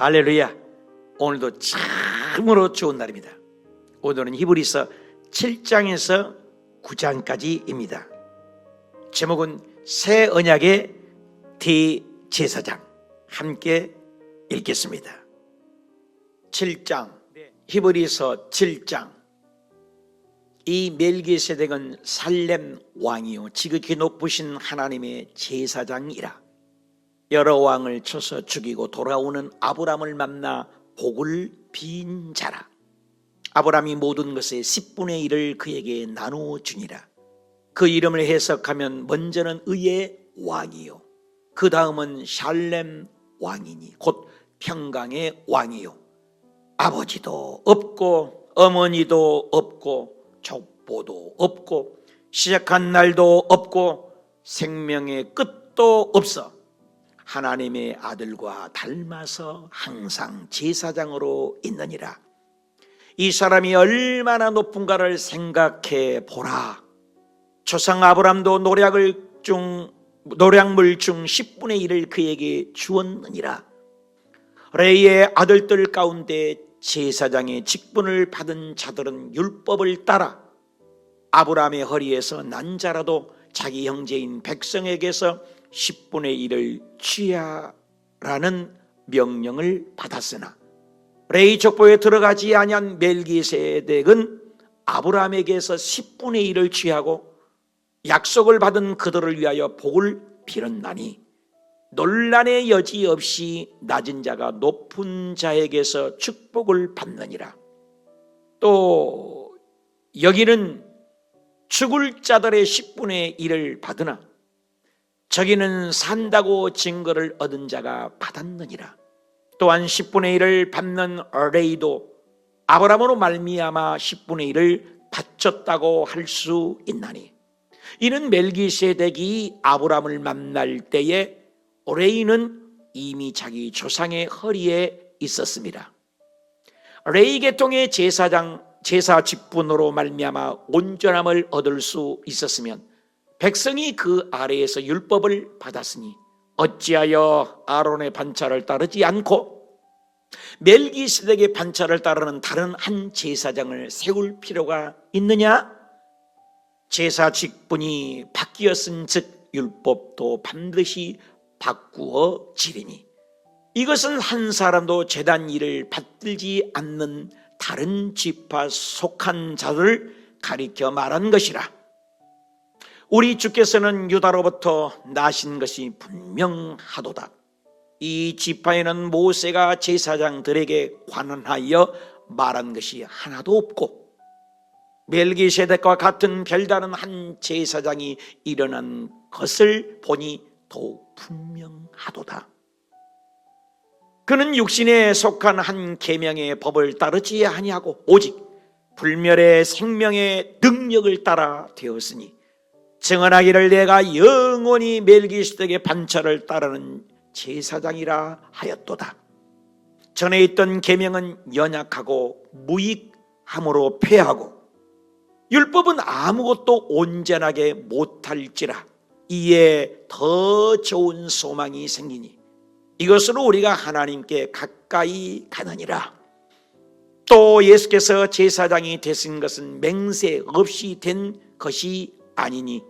할렐루야. 오늘도 참으로 좋은 날입니다. 오늘은 히브리서 7장에서 9장까지입니다. 제목은 새 언약의 대제사장 함께 읽겠습니다. 7장 히브리서 7장 이 멜기세덱은 살렘 왕이요 지극히 높으신 하나님의 제사장이라 여러 왕을 쳐서 죽이고 돌아오는 아브람을 만나 복을 빈 자라. 아브람이 모든 것의 10분의 1을 그에게 나누어 주니라. 그 이름을 해석하면 먼저는 의의 왕이요. 그 다음은 샬렘 왕이니 곧 평강의 왕이요. 아버지도 없고 어머니도 없고 족보도 없고 시작한 날도 없고 생명의 끝도 없어 하나님의 아들과 닮아서 항상 제사장으로 있느니라. 이 사람이 얼마나 높은가를 생각해 보라. 조상 아브람도 노략을 중 노략물 중 10분의 1을 그에게 주었느니라. 레이의 아들들 가운데 제사장의 직분을 받은 자들은 율법을 따라 아브라함의 허리에서 난 자라도 자기 형제인 백성에게서 10분의 1을 취하라는 명령을 받았으나 레이 족보에 들어가지 아니한 멜기세덱은 아브라함에게서 10분의 1을 취하고 약속을 받은 그들을 위하여 복을 빌었나니 논란의 여지 없이 낮은 자가 높은 자에게서 축복을 받느니라. 또 여기는 죽을 자들의 10분의 1을 받으나 저기는 산다고 증거를 얻은 자가 받았느니라. 또한 10분의 1을 받는 레이도 아브라함으로 말미암아 10분의 1을 바쳤다고 할 수 있나니 이는 멜기세덱이 아브라함을 만날 때에 레이는 이미 자기 조상의 허리에 있었습니다. 레이 계통의 제사장 제사 직분으로 말미암아 온전함을 얻을 수 있었으면 백성이 그 아래에서 율법을 받았으니 어찌하여 아론의 반차를 따르지 않고 멜기스덱의 반차를 따르는 다른 한 제사장을 세울 필요가 있느냐? 제사 직분이 바뀌었은즉 율법도 반드시 바꾸어 지리니 이것은 한 사람도 재단 일을 받들지 않는 다른 지파 속한 자를 가리켜 말한 것이라. 우리 주께서는 유다로부터 나신 것이 분명하도다. 이 지파에는 모세가 제사장들에게 관한하여 말한 것이 하나도 없고 멜기세덱과 같은 별다른 한 제사장이 일어난 것을 보니 더욱 분명하도다. 그는 육신에 속한 한 계명의 법을 따르지 아니하고 오직 불멸의 생명의 능력을 따라 되었으니 증언하기를 내가 영원히 멜기스덱의 반차를 따르는 제사장이라 하였도다. 전에 있던 계명은 연약하고 무익함으로 폐하고 율법은 아무것도 온전하게 못할지라 이에 더 좋은 소망이 생기니 이것으로 우리가 하나님께 가까이 가느니라. 또 예수께서 제사장이 되신 것은 맹세 없이 된 것이 아니니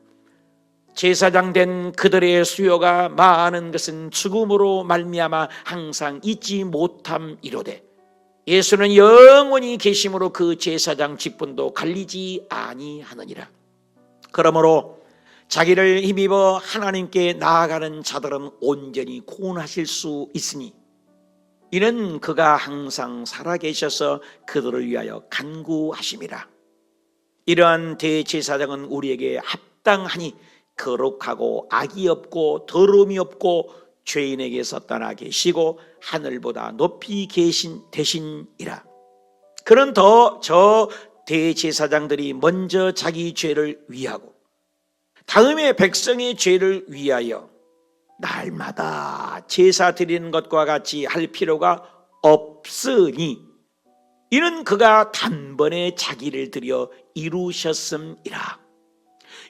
제사장 된 그들의 수요가 많은 것은 죽음으로 말미암아 항상 잊지 못함이로되 예수는 영원히 계심으로 그 제사장 직분도 갈리지 아니하느니라. 그러므로 자기를 힘입어 하나님께 나아가는 자들은 온전히 구원하실 수 있으니 이는 그가 항상 살아계셔서 그들을 위하여 간구하심이라. 이러한 대제사장은 우리에게 합당하니 거룩하고 악이 없고 더러움이 없고 죄인에게서 떠나 계시고 하늘보다 높이 계신 대신이라. 그는 더 저 대제사장들이 먼저 자기 죄를 위하고 다음에 백성의 죄를 위하여 날마다 제사 드리는 것과 같이 할 필요가 없으니 이는 그가 단번에 자기를 들여 이루셨음이라.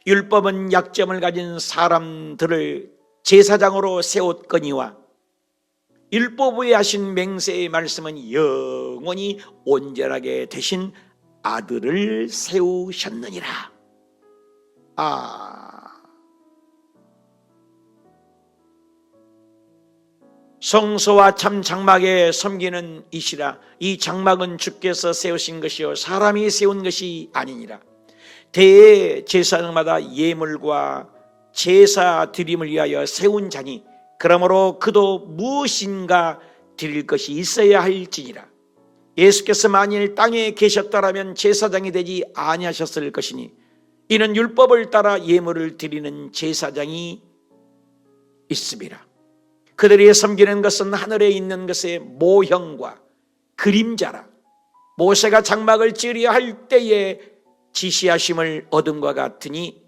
율법은 약점을 가진 사람들을 제사장으로 세웠거니와 율법에 하신 맹세의 말씀은 영원히 온전하게 되신 아들을 세우셨느니라. 아. 성소와 참 장막에 섬기는 이시라 이 장막은 주께서 세우신 것이요 사람이 세운 것이 아니니라 대제사장마다 예물과 제사 드림을 위하여 세운 자니 그러므로 그도 무엇인가 드릴 것이 있어야 할지니라 예수께서 만일 땅에 계셨더라면 제사장이 되지 아니하셨을 것이니 이는 율법을 따라 예물을 드리는 제사장이 있습니다. 그들이 섬기는 것은 하늘에 있는 것의 모형과 그림자라. 모세가 장막을 지으려 할 때에 지시하심을 얻음과 같으니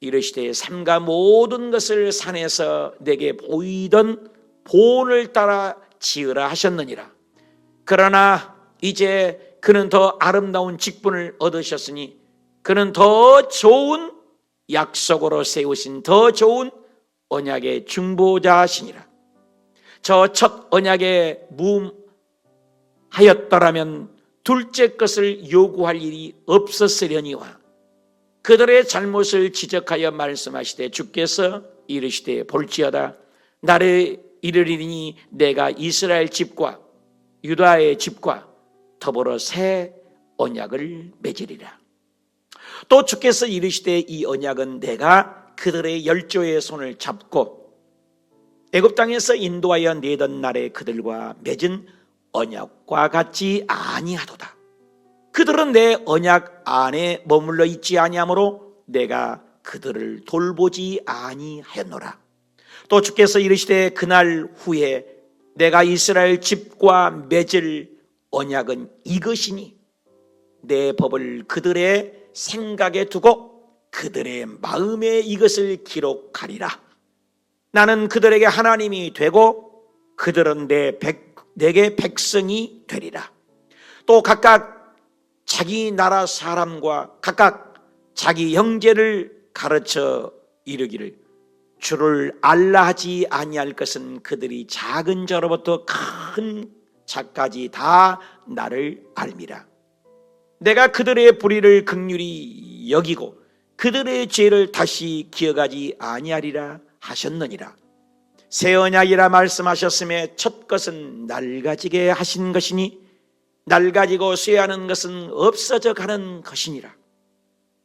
이르시되 삼가 모든 것을 산에서 내게 보이던 본을 따라 지으라 하셨느니라. 그러나 이제 그는 더 아름다운 직분을 얻으셨으니 그는 더 좋은 약속으로 세우신 더 좋은 언약의 중보자시니라. 저 첫 언약에 무하였더라면 둘째 것을 요구할 일이 없었으려니와 그들의 잘못을 지적하여 말씀하시되 주께서 이르시되 볼지어다 나를 이르리니 내가 이스라엘 집과 유다의 집과 더불어 새 언약을 맺으리라. 또 주께서 이르시되 이 언약은 내가 그들의 열조의 손을 잡고 애굽 땅에서 인도하여 내던 날에 그들과 맺은 언약과 같지 아니하도다. 그들은 내 언약 안에 머물러 있지 아니하므로 내가 그들을 돌보지 아니하였노라. 또 주께서 이르시되 그날 후에 내가 이스라엘 집과 맺을 언약은 이것이니 내 법을 그들의 생각에 두고 그들의 마음에 이것을 기록하리라. 나는 그들에게 하나님이 되고 그들은 내 백, 내게 백성이 되리라. 또 각각 자기 나라 사람과 각각 자기 형제를 가르쳐 이르기를 주를 알라 하지 아니할 것은 그들이 작은 자로부터 큰 자까지 다 나를 알미라. 내가 그들의 불의를 극률이 여기고 그들의 죄를 다시 기억하지 아니하리라 하셨느니라. 새 언약이라 말씀하셨음에 첫 것은 낡아지게 하신 것이니 낡아지고 쇠하는 것은 없어져 가는 것이니라.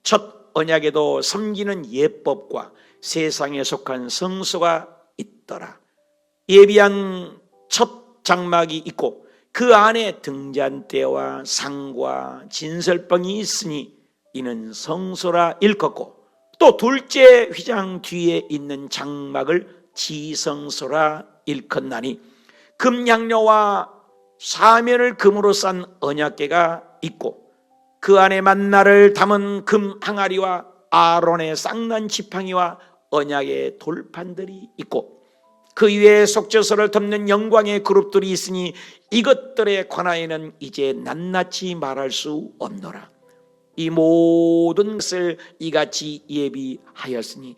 첫 언약에도 섬기는 예법과 세상에 속한 성소가 있더라. 예비한 첫 장막이 있고 그 안에 등잔대와 상과 진설병이 있으니 이는 성소라 일컫고 또 둘째 휘장 뒤에 있는 장막을 지성소라 일컫나니 금양료와 사면을 금으로 싼 언약궤가 있고 그 안에 만나를 담은 금 항아리와 아론의 쌍난 지팡이와 언약의 돌판들이 있고 그 위에 속죄소를 덮는 영광의 그룹들이 있으니 이것들에 관하여는 이제 낱낱이 말할 수 없노라. 이 모든 것을 이같이 예비하였으니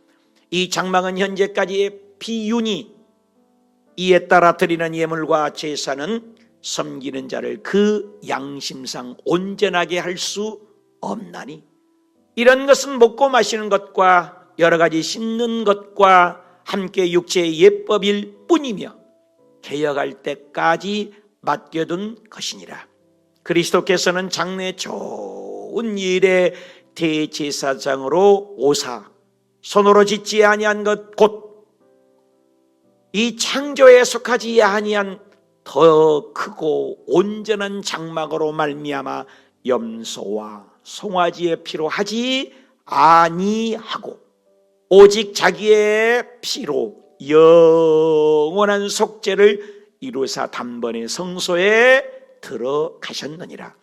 이 장막은 현재까지의 비윤이 이에 따라 드리는 예물과 제사는 섬기는 자를 그 양심상 온전하게 할 수 없나니 이런 것은 먹고 마시는 것과 여러 가지 씻는 것과 함께 육체의 예법일 뿐이며 개혁할 때까지 맡겨둔 것이니라. 그리스도께서는 장래 좋은 일의 대제사장으로 오사 손으로 짓지 아니한 것 곧 이 창조에 속하지 아니한 더 크고 온전한 장막으로 말미암아 염소와 송아지의 피로 하지 아니하고 오직 자기의 피로 영원한 속죄를 이루사 단번에 성소에 들어가셨느니라.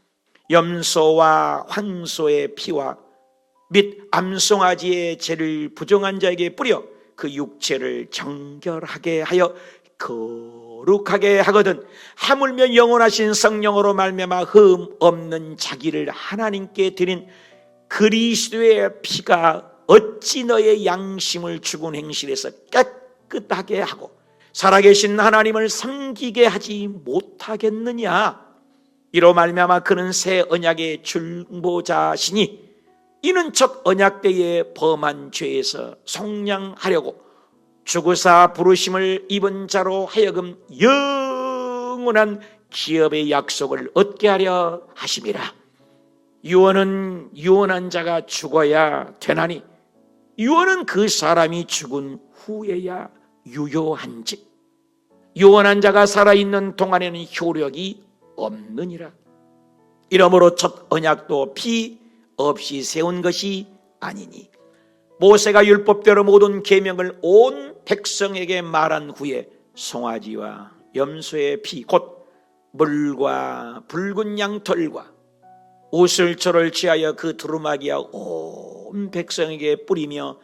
염소와 황소의 피와 및 암송아지의 죄를 부정한 자에게 뿌려 그 육체를 정결하게 하여 거룩하게 하거든 하물며 영원하신 성령으로 말미암아 흠 없는 자기를 하나님께 드린 그리스도의 피가 어찌 너의 양심을 죽은 행실에서 깨끗하게 하고 살아계신 하나님을 섬기게 하지 못하겠느냐? 이로 말미암아 그는 새 언약의 중보자시니 이는 첫 언약 때에 범한 죄에서 속량하려고 주구사 부르심을 입은 자로 하여금 영원한 기업의 약속을 얻게 하려 하심이라. 유언은 유언한 자가 죽어야 되나니 유언은 그 사람이 죽은 후에야 유효한즉 유언한 자가 살아있는 동안에는 효력이 없느니라. 이러므로 첫 언약도 피 없이 세운 것이 아니니. 모세가 율법대로 모든 계명을 온 백성에게 말한 후에 송아지와 염소의 피 곧 물과 붉은 양털과 우슬초를 취하여 그 두루마기와 온 백성에게 뿌리며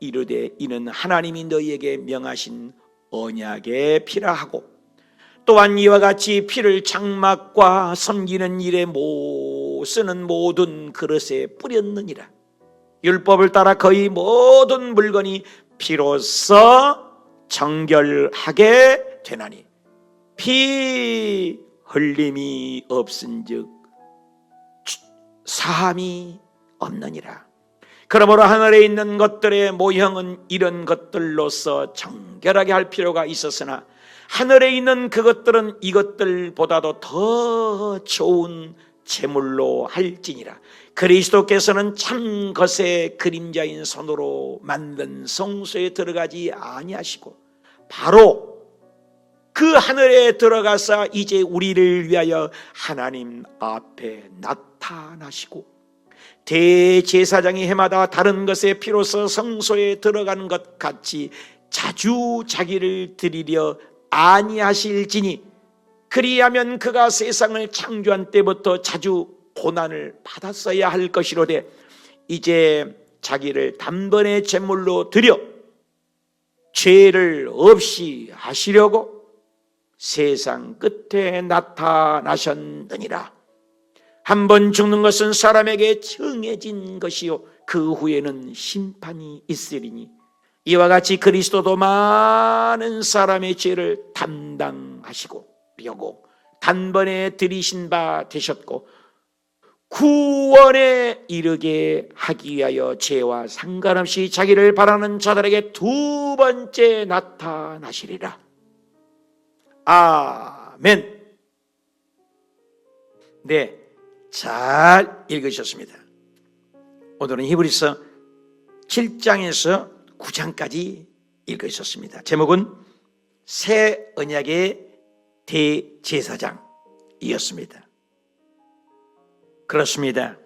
이르되 이는 하나님이 너희에게 명하신 언약의 피라 하고 또한 이와 같이 피를 장막과 섬기는 일에 모 쓰는 모든 그릇에 뿌렸느니라. 율법을 따라 거의 모든 물건이 피로써 정결하게 되나니 피 흘림이 없은즉 사함이 없느니라. 그러므로 하늘에 있는 것들의 모형은 이런 것들로서 정결하게 할 필요가 있었으나 하늘에 있는 그것들은 이것들보다도 더 좋은 제물로 할지니라. 그리스도께서는 참 것의 그림자인 손으로 만든 성소에 들어가지 아니하시고 바로 그 하늘에 들어가서 이제 우리를 위하여 하나님 앞에 나타나시고 대제사장이 해마다 다른 것의 피로서 성소에 들어가는 것 같이 자주 자기를 드리려 아니하실지니 그리하면 그가 세상을 창조한 때부터 자주 고난을 받았어야 할 것이로되 이제 자기를 단번에 제물로 드려 죄를 없이 하시려고 세상 끝에 나타나셨느니라. 한 번 죽는 것은 사람에게 정해진 것이요 그 후에는 심판이 있으리니 이와 같이 그리스도도 많은 사람의 죄를 담당하시고 려고 단번에 들이신 바 되셨고 구원에 이르게 하기 위하여 죄와 상관없이 자기를 바라는 자들에게 두 번째 나타나시리라. 아멘. 네, 잘 읽으셨습니다. 오늘은 히브리서 7장에서 9장까지 읽으셨습니다. 제목은 새 언약의 대제사장이었습니다. 그렇습니다.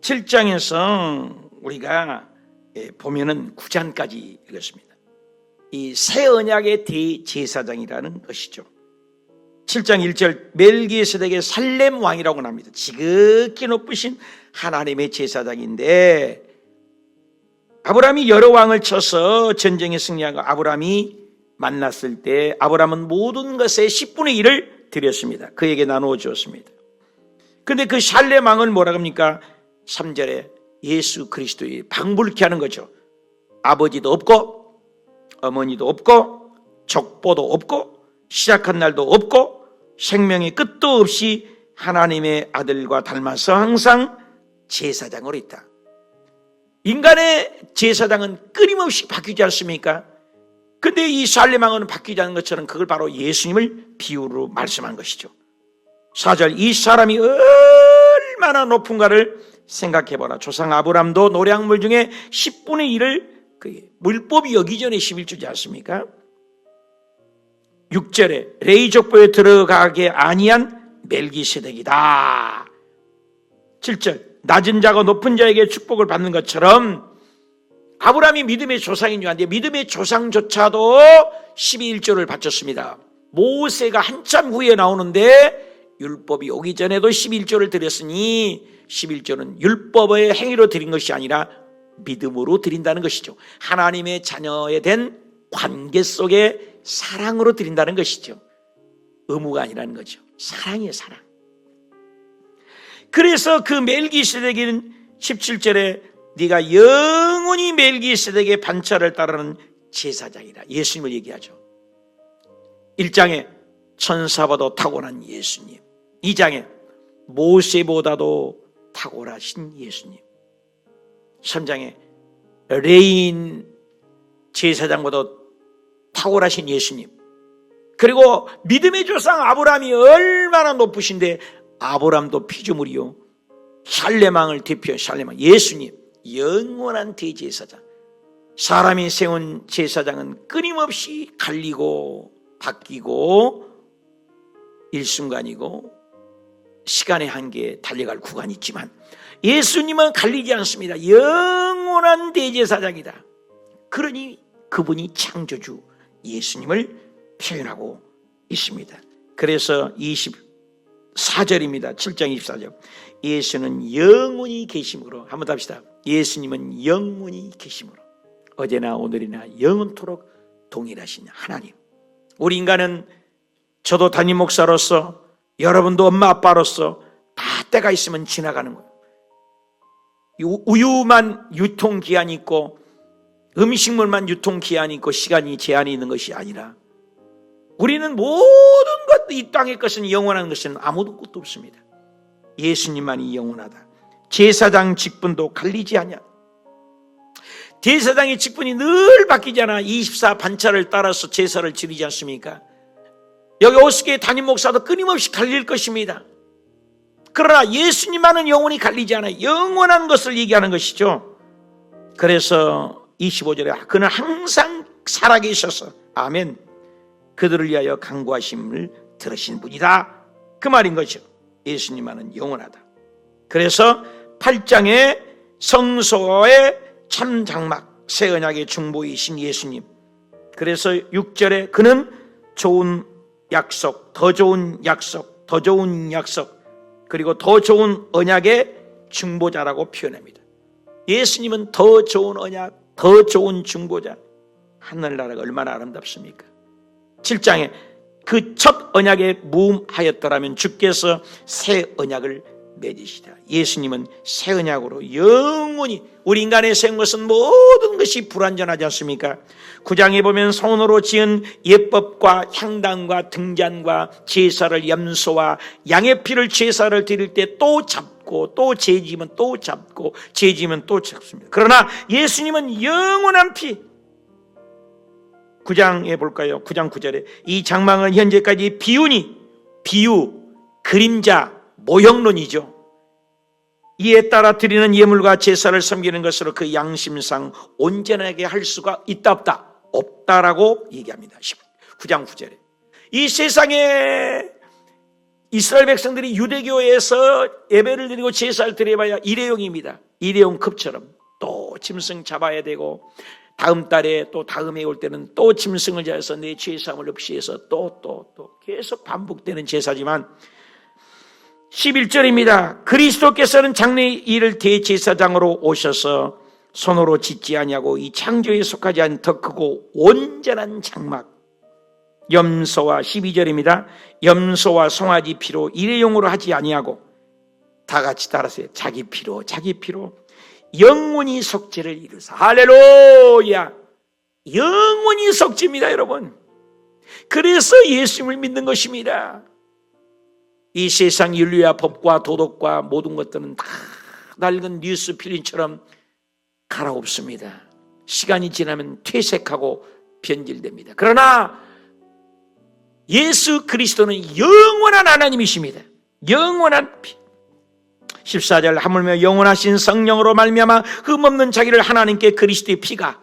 7장에서 우리가 예, 보면은 9장까지 읽었습니다. 이 새 언약의 대제사장이라는 것이죠. 7장 1절 멜기세덱의 살렘 왕이라고 합니다. 지극히 높으신 하나님의 제사장인데 아브라함이 여러 왕을 쳐서 전쟁에 승리하고 아브라함이 만났을 때 아브라함은 모든 것의 10분의 1을 드렸습니다. 그에게 나누어 주었습니다. 근데 그 왕을 뭐라 합니까? 3절에 예수 그리스도의 방불케 하는 거죠. 아버지도 없고 어머니도 없고 족보도 없고 시작한 날도 없고 생명의 끝도 없이 하나님의 아들과 닮아서 항상 제사장으로 있다. 인간의 제사장은 끊임없이 바뀌지 않습니까? 근데 이 살레망은 바뀌지 않은 것처럼 그걸 바로 예수님을 비유로 말씀한 것이죠. 4절 이 사람이 얼마나 높은가를 생각해 보라. 조상 아브람도 노량물 중에 10분의 1을 그 물법이 여기 전에 11 주지 않습니까? 6절에 레이 족보에 들어가게 아니한 멜기세덱이다. 7절 낮은 자가 높은 자에게 축복을 받는 것처럼 아브라함이 믿음의 조상인 줄 아는데 믿음의 조상조차도 12일조를 바쳤습니다. 모세가 한참 후에 나오는데 율법이 오기 전에도 11조를 드렸으니 11조는 율법의 행위로 드린 것이 아니라 믿음으로 드린다는 것이죠. 하나님의 자녀에 된 관계 속에 사랑으로 드린다는 것이죠. 의무가 아니라는 거죠. 사랑이에요, 사랑. 그래서 그 멜기세덱은 17절에 네가 영원히 멜기세덱의 반차를 따르는 제사장이다. 예수님을 얘기하죠. 1장에 천사보다 탁월한 예수님. 2장에 모세보다도 탁월하신 예수님. 3장에 레인 제사장보다 탁월하신 예수님. 그리고 믿음의 조상 아브라함이 얼마나 높으신데 아브라함도 피조물이요. 샬레망을 대표 샬레망 예수님 영원한 대제사장. 사람이 세운 제사장은 끊임없이 갈리고 바뀌고 일순간이고 시간의 한계에 달려갈 구간이 있지만 예수님은 갈리지 않습니다. 영원한 대제사장이다. 그러니 그분이 창조주 예수님을 표현하고 있습니다. 그래서 24절입니다. 7장 24절. 예수는 영원히 계심으로 한번 답시다. 예수님은 영원히 계심으로 어제나 오늘이나 영원토록 동일하신 하나님. 우리 인간은 저도 담임 목사로서 여러분도 엄마 아빠로서 다 때가 있으면 지나가는 거예요. 우유만 유통 기한이 있고 음식물만 유통 기한이 있고 시간이 제한이 있는 것이 아니라 우리는 모든 것, 이 땅의 것은 영원한 것은 아무도 것도 없습니다. 예수님만이 영원하다. 제사장 직분도 갈리지 않냐. 제사장의 직분이 늘 바뀌잖아. 24 반차를 따라서 제사를 지르지 않습니까? 여기 오스케 담임 목사도 끊임없이 갈릴 것입니다. 그러나 예수님만은 영원히 갈리지 않아요. 영원한 것을 얘기하는 것이죠. 그래서 25절에 그는 항상 살아계셔서 아멘. 그들을 위하여 강구하심을 들으신 분이다. 그 말인 거죠. 예수님만은 영원하다. 그래서 8장에 성소의 참 장막 새 언약의 중보이신 예수님. 그래서 6절에 그는 좋은 약속, 더 좋은 약속, 더 좋은 약속, 그리고 더 좋은 언약의 중보자라고 표현합니다. 예수님은 더 좋은 언약, 더 좋은 중보자. 하늘나라가 얼마나 아름답습니까? 7장에 그 첫 언약에 무음하였더라면 주께서 새 언약을 맺으시다. 예수님은 새 언약으로 영원히 우리 인간의 세운 것은 모든 것이 불완전하지 않습니까? 구장에 보면 손으로 지은 예법과 향단과 등잔과 제사를 염소와 양의 피를 제사를 드릴 때 또 잡고 또 재지면 또 잡고 재지면 또 잡습니다. 그러나 예수님은 영원한 피 9장에 볼까요? 9장 9절에 이 장막은 현재까지 비유니 비유 그림자 모형론이죠. 이에 따라 드리는 예물과 제사를 섬기는 것으로 그 양심상 온전하게 할 수가 있다 없다 없다라고 얘기합니다. 9장 9절에 이 세상에 이스라엘 백성들이 유대교에서 예배를 드리고 제사를 드려봐야 일회용입니다. 일회용 컵처럼 또 짐승 잡아야 되고 다음 달에 또 다음에 올 때는 또 짐승을 잡아서 내 죄사함을 없이 해서 또 또, 또 계속 반복되는 제사지만 11절입니다. 그리스도께서는 장래 일을 대제사장으로 오셔서 손으로 짓지 아니하고 이 창조에 속하지 않은 더 크고 온전한 장막. 염소와 12절입니다. 염소와 송아지 피로 일회용으로 하지 아니하고 다 같이 따라서 자기 피로 자기 피로 영원히 속죄를 이루사. 할렐루야! 영원히 속죄입니다 여러분. 그래서 예수님을 믿는 것입니다 이 세상 윤리와 법과 도덕과 모든 것들은 다 낡은 뉴스 필린처럼 갈아엎습니다. 시간이 지나면 퇴색하고 변질됩니다. 그러나 예수 그리스도는 영원한 하나님이십니다. 영원한 피 14절 하물며 영원하신 성령으로 말미암아 흠없는 자기를 하나님께 그리스도의 피가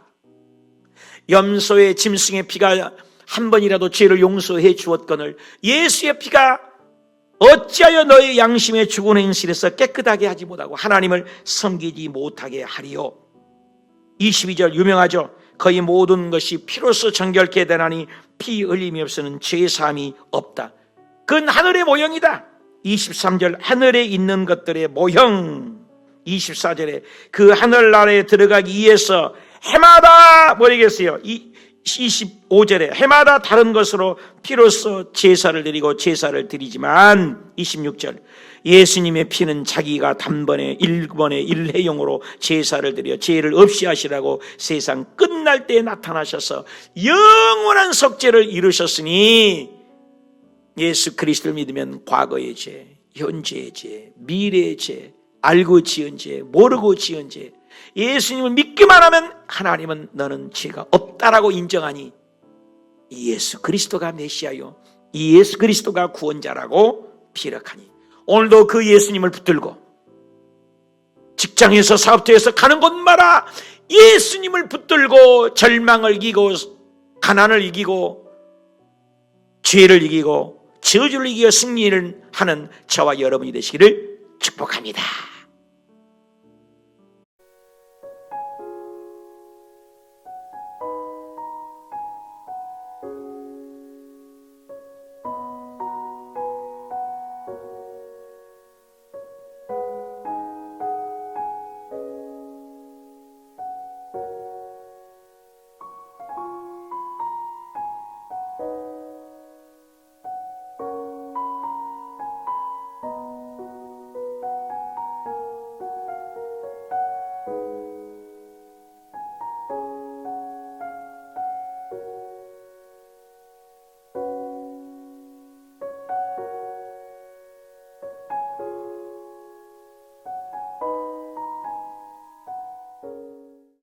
염소의 짐승의 피가 한 번이라도 죄를 용서해 주었거늘 예수의 피가 어찌하여 너의 양심의 죽은 행실에서 깨끗하게 하지 못하고 하나님을 섬기지 못하게 하리요? 22절 유명하죠. 거의 모든 것이 피로써 정결케 되나니 피 흘림이 없으는 죄사함이 없다. 그건 하늘의 모형이다. 23절 하늘에 있는 것들의 모형. 24절에 그 하늘나라에 들어가기 위해서 해마다 뭐라겠어요? 이 25절에 해마다 다른 것으로 피로써 제사를 드리고 제사를 드리지만 26절 예수님의 피는 자기가 단번에 일번에 일회용으로 제사를 드려 죄를 없이 하시라고 세상 끝날 때 나타나셔서 영원한 속죄를 이루셨으니 예수 그리스도를 믿으면 과거의 죄, 현재의 죄, 미래의 죄, 알고 지은 죄, 모르고 지은 죄, 예수님을 믿기만 하면 하나님은 너는 죄가 없다라고 인정하니 이 예수 그리스도가 메시아요. 이 예수 그리스도가 구원자라고 피력하니 오늘도 그 예수님을 붙들고 직장에서 사업터에서 가는 곳마다 예수님을 붙들고 절망을 이기고 가난을 이기고 죄를 이기고 저주를 이기고 승리를 하는 저와 여러분이 되시기를 축복합니다.